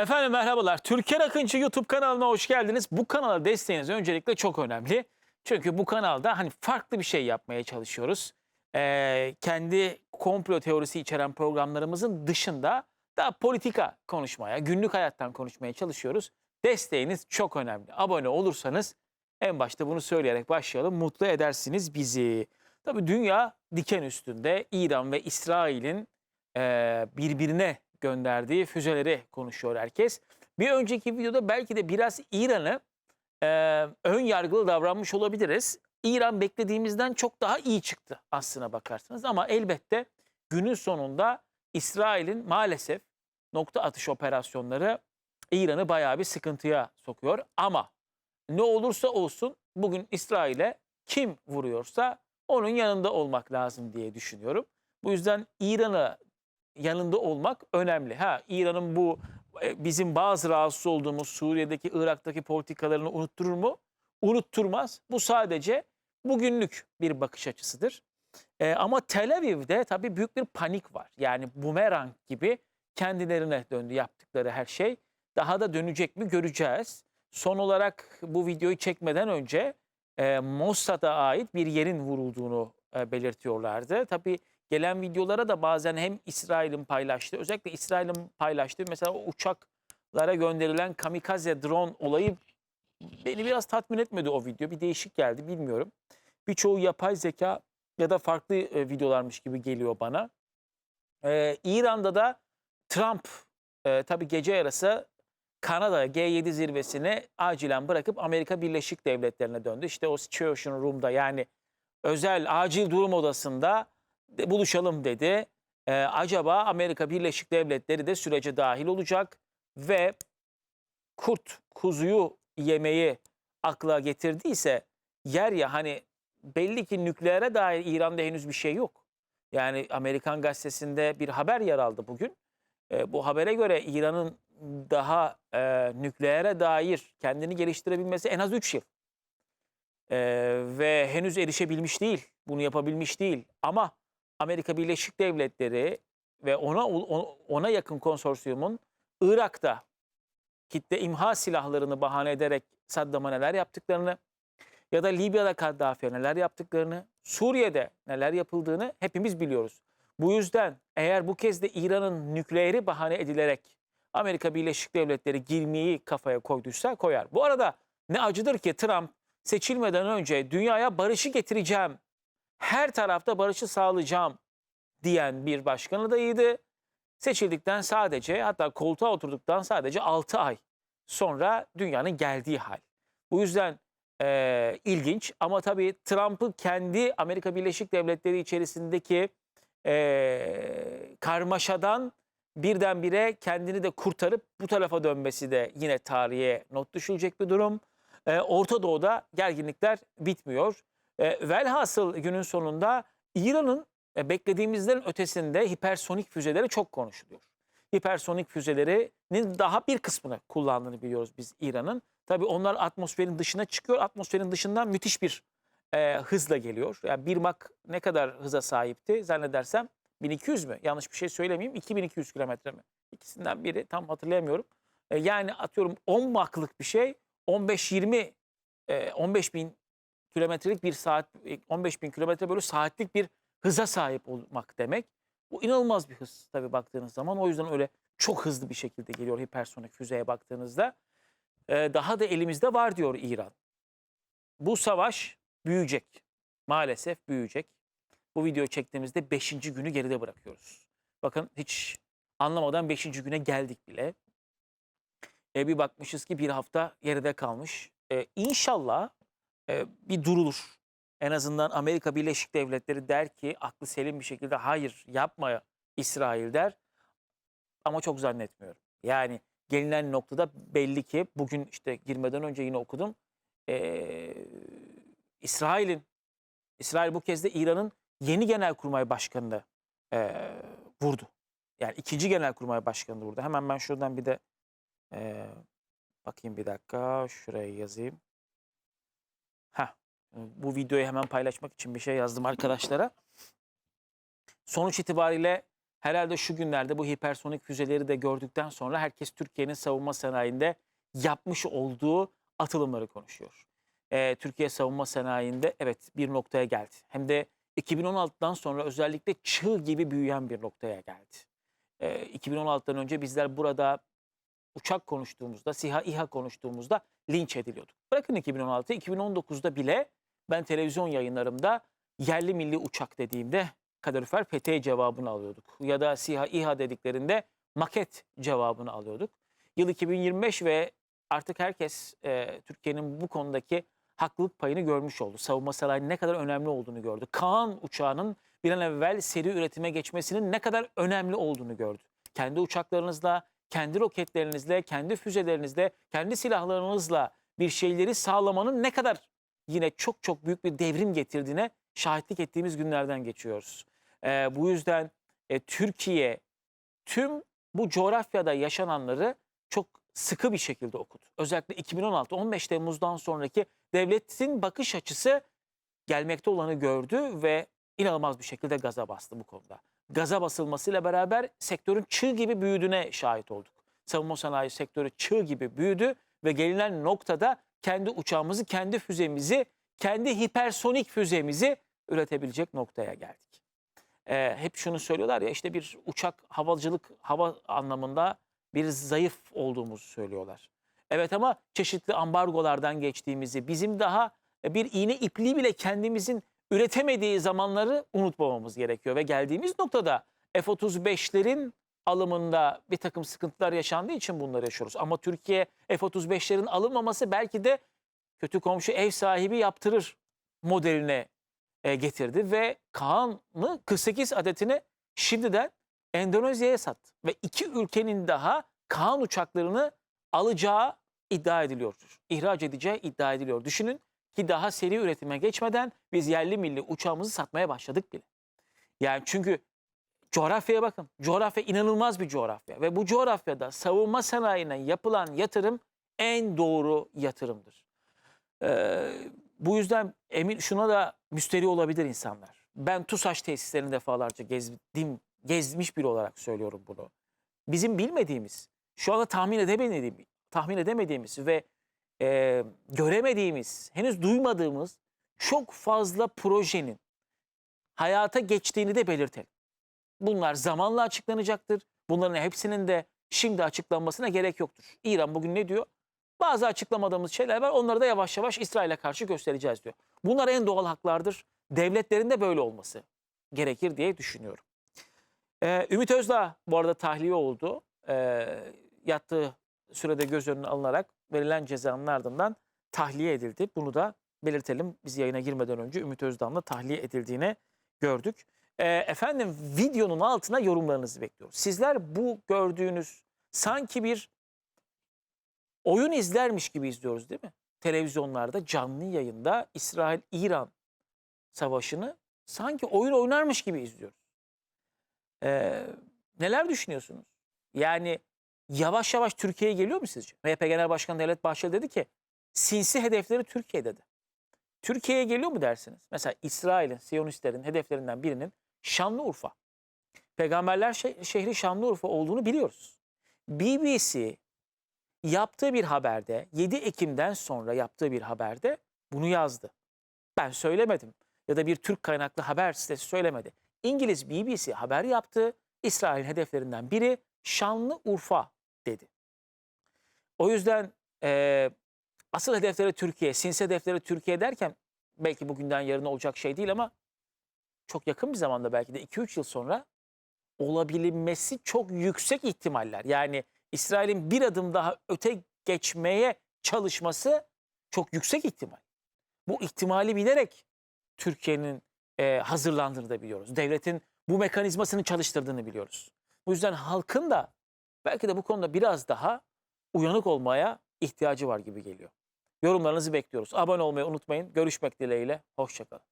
Efendim merhabalar. Türker Akıncı YouTube kanalına hoş geldiniz. Bu kanala desteğiniz öncelikle çok önemli. Çünkü bu kanalda hani farklı bir şey yapmaya çalışıyoruz. Ee, kendi komplo teorisi içeren programlarımızın dışında daha politika konuşmaya, günlük hayattan konuşmaya çalışıyoruz. Desteğiniz çok önemli. Abone olursanız en başta bunu söyleyerek başlayalım. Mutlu edersiniz bizi. Tabii dünya diken üstünde İran ve İsrail'in e, birbirine gönderdiği füzeleri konuşuyor herkes. Bir önceki videoda belki de biraz İran'ı e, ön yargılı davranmış olabiliriz. İran beklediğimizden çok daha iyi çıktı aslına bakarsanız ama elbette günün sonunda İsrail'in maalesef nokta atış operasyonları İran'ı bayağı bir sıkıntıya sokuyor. Ama ne olursa olsun bugün İsrail'e kim vuruyorsa onun yanında olmak lazım diye düşünüyorum. Bu yüzden İran'ı yanında olmak önemli. Ha İran'ın bu e, bizim bazı rahatsız olduğumuz Suriye'deki, Irak'taki politikalarını unutturur mu? Unutturmaz. Bu sadece bugünlük bir bakış açısıdır. E, ama Tel Aviv'de tabii büyük bir panik var. Yani bumerang gibi kendilerine döndü yaptıkları her şey. Daha da dönecek mi göreceğiz. Son olarak bu videoyu çekmeden önce e, Mossad'a ait bir yerin vurulduğunu e, belirtiyorlardı. Tabii gelen videolara da bazen hem İsrail'in paylaştığı, özellikle İsrail'in paylaştığı mesela o uçaklara gönderilen kamikaze drone olayı beni biraz tatmin etmedi o video. Bir değişik geldi bilmiyorum. Birçoğu yapay zeka ya da farklı e, videolarmış gibi geliyor bana. Ee, İran'da da Trump e, tabii gece yarısı Kanada G7 zirvesini acilen bırakıp Amerika Birleşik Devletleri'ne döndü. İşte o Situation Room'da yani özel acil durum odasında buluşalım dedi. Ee, acaba Amerika Birleşik Devletleri de sürece dahil olacak ve kurt kuzuyu yemeyi akla getirdiyse yer ya hani belli ki nükleere dair İran'da henüz bir şey yok. Yani Amerikan gazetesinde bir haber yer aldı bugün. Ee, bu habere göre İran'ın daha e, nükleere dair kendini geliştirebilmesi en az 3 yıl. Ee, ve henüz erişebilmiş değil, bunu yapabilmiş değil. Ama Amerika Birleşik Devletleri ve ona ona yakın konsorsiyumun Irak'ta kitle imha silahlarını bahane ederek Saddam'a neler yaptıklarını ya da Libya'da Kaddafi'ye neler yaptıklarını, Suriye'de neler yapıldığını hepimiz biliyoruz. Bu yüzden eğer bu kez de İran'ın nükleeri bahane edilerek Amerika Birleşik Devletleri girmeyi kafaya koyduysa koyar. Bu arada ne acıdır ki Trump seçilmeden önce dünyaya barışı getireceğim, her tarafta barışı sağlayacağım diyen bir başkan adayıydı. Seçildikten sadece hatta koltuğa oturduktan sadece 6 ay sonra dünyanın geldiği hal. Bu yüzden eee, ilginç ama tabii Trump'ı kendi Amerika Birleşik Devletleri içerisindeki eee, karmaşadan birdenbire kendini de kurtarıp bu tarafa dönmesi de yine tarihe not düşülecek bir durum. Eee, Orta Doğu'da gerginlikler bitmiyor. E, velhasıl günün sonunda İran'ın e, beklediğimizden ötesinde hipersonik füzeleri çok konuşuluyor. Hipersonik füzelerinin daha bir kısmını kullandığını biliyoruz biz İran'ın. Tabii onlar atmosferin dışına çıkıyor. Atmosferin dışından müthiş bir e, hızla geliyor. Yani bir Mach ne kadar hıza sahipti zannedersem 1200 mü? Yanlış bir şey söylemeyeyim. 2200 kilometre mi? İkisinden biri tam hatırlayamıyorum. E, yani atıyorum 10 Mach'lık bir şey 15-20 e, 15 bin kilometrelik bir saat 15 bin kilometre bölü saatlik bir hıza sahip olmak demek. Bu inanılmaz bir hız tabii baktığınız zaman. O yüzden öyle çok hızlı bir şekilde geliyor hipersonik füzeye baktığınızda. Ee, daha da elimizde var diyor İran. Bu savaş büyüyecek. Maalesef büyüyecek. Bu videoyu çektiğimizde 5. günü geride bırakıyoruz. Bakın hiç anlamadan 5. güne geldik bile. E, bir bakmışız ki bir hafta geride kalmış. E, inşallah e, bir durulur. En azından Amerika Birleşik Devletleri der ki aklı selim bir şekilde hayır yapma İsrail der. Ama çok zannetmiyorum. Yani gelinen noktada belli ki bugün işte girmeden önce yine okudum. Ee, İsrail'in, İsrail bu kez de İran'ın yeni genelkurmay başkanını ee, vurdu. Yani ikinci genelkurmay başkanını vurdu. Hemen ben şuradan bir de ee, bakayım bir dakika şuraya yazayım. Heh, bu videoyu hemen paylaşmak için bir şey yazdım arkadaşlara. Sonuç itibariyle Herhalde şu günlerde bu hipersonik füzeleri de gördükten sonra herkes Türkiye'nin savunma sanayinde yapmış olduğu atılımları konuşuyor. Ee, Türkiye savunma sanayinde evet bir noktaya geldi. Hem de 2016'dan sonra özellikle çığ gibi büyüyen bir noktaya geldi. Ee, 2016'dan önce bizler burada uçak konuştuğumuzda, SİHA, İHA konuştuğumuzda linç ediliyorduk. Bırakın 2016'yı, 2019'da bile ben televizyon yayınlarımda yerli milli uçak dediğimde kalorifer peteği cevabını alıyorduk. Ya da SİHA, İHA dediklerinde maket cevabını alıyorduk. Yıl 2025 ve artık herkes e, Türkiye'nin bu konudaki haklılık payını görmüş oldu. Savunma sanayinin ne kadar önemli olduğunu gördü. Kaan uçağının bir an evvel seri üretime geçmesinin ne kadar önemli olduğunu gördü. Kendi uçaklarınızla, kendi roketlerinizle, kendi füzelerinizle, kendi silahlarınızla bir şeyleri sağlamanın ne kadar yine çok çok büyük bir devrim getirdiğine şahitlik ettiğimiz günlerden geçiyoruz. Ee, bu yüzden e, Türkiye tüm bu coğrafyada yaşananları çok sıkı bir şekilde okudu. Özellikle 2016-15 Temmuz'dan sonraki devletin bakış açısı gelmekte olanı gördü ve inanılmaz bir şekilde gaza bastı bu konuda. Gaza basılmasıyla beraber sektörün çığ gibi büyüdüğüne şahit olduk. Savunma sanayi sektörü çığ gibi büyüdü ve gelinen noktada kendi uçağımızı, kendi füzemizi, kendi hipersonik füzemizi üretebilecek noktaya geldik. Ee, hep şunu söylüyorlar ya işte bir uçak havacılık hava anlamında bir zayıf olduğumuzu söylüyorlar. Evet ama çeşitli ambargolardan geçtiğimizi, bizim daha bir iğne ipliği bile kendimizin üretemediği zamanları unutmamamız gerekiyor. Ve geldiğimiz noktada F-35'lerin alımında bir takım sıkıntılar yaşandığı için bunları yaşıyoruz. Ama Türkiye F-35'lerin alınmaması belki de kötü komşu ev sahibi yaptırır modeline e, getirdi. Ve Kaan'ı 48 adetini şimdiden Endonezya'ya sattı. Ve iki ülkenin daha Kaan uçaklarını alacağı iddia ediliyor. İhraç edeceği iddia ediliyor. Düşünün ki daha seri üretime geçmeden biz yerli milli uçağımızı satmaya başladık bile. Yani çünkü coğrafyaya bakın. Coğrafya inanılmaz bir coğrafya ve bu coğrafyada savunma sanayine yapılan yatırım en doğru yatırımdır. Ee, bu yüzden emin şuna da müsteri olabilir insanlar. Ben TUSAŞ tesislerini defalarca gezdim, gezmiş biri olarak söylüyorum bunu. Bizim bilmediğimiz, şu anda tahmin edemediğimiz, tahmin edemediğimiz ve e, göremediğimiz, henüz duymadığımız çok fazla projenin hayata geçtiğini de belirtelim. Bunlar zamanla açıklanacaktır. Bunların hepsinin de şimdi açıklanmasına gerek yoktur. İran bugün ne diyor? Bazı açıklamadığımız şeyler var. Onları da yavaş yavaş İsrail'e karşı göstereceğiz diyor. Bunlar en doğal haklardır. Devletlerin de böyle olması gerekir diye düşünüyorum. Ee, Ümit Özdağ bu arada tahliye oldu. Ee, yattığı sürede göz önüne alınarak verilen cezanın ardından tahliye edildi. Bunu da belirtelim. Biz yayına girmeden önce Ümit Özdağ'ın da tahliye edildiğini gördük. Ee, efendim videonun altına yorumlarınızı bekliyoruz. Sizler bu gördüğünüz sanki bir oyun izlermiş gibi izliyoruz değil mi? Televizyonlarda canlı yayında İsrail-İran savaşını sanki oyun oynarmış gibi izliyoruz. Ee, neler düşünüyorsunuz? Yani yavaş yavaş Türkiye'ye geliyor mu sizce? MHP Genel Başkanı Devlet Bahçeli dedi ki sinsi hedefleri Türkiye dedi. Türkiye'ye geliyor mu dersiniz? Mesela İsrail'in, Siyonistlerin hedeflerinden birinin Şanlıurfa. Peygamberler şe- şehri Şanlıurfa olduğunu biliyoruz. BBC yaptığı bir haberde 7 Ekim'den sonra yaptığı bir haberde bunu yazdı. Ben söylemedim ya da bir Türk kaynaklı haber sitesi söylemedi. İngiliz BBC haber yaptı. İsrail hedeflerinden biri Şanlıurfa dedi. O yüzden e, asıl hedefleri Türkiye, sinsi hedefleri Türkiye derken belki bugünden yarına olacak şey değil ama çok yakın bir zamanda belki de 2-3 yıl sonra olabilmesi çok yüksek ihtimaller. Yani İsrail'in bir adım daha öte geçmeye çalışması çok yüksek ihtimal. Bu ihtimali bilerek Türkiye'nin e, hazırlandığını da biliyoruz. Devletin bu mekanizmasını çalıştırdığını biliyoruz. Bu yüzden halkın da belki de bu konuda biraz daha uyanık olmaya ihtiyacı var gibi geliyor. Yorumlarınızı bekliyoruz. Abone olmayı unutmayın. Görüşmek dileğiyle. Hoşçakalın.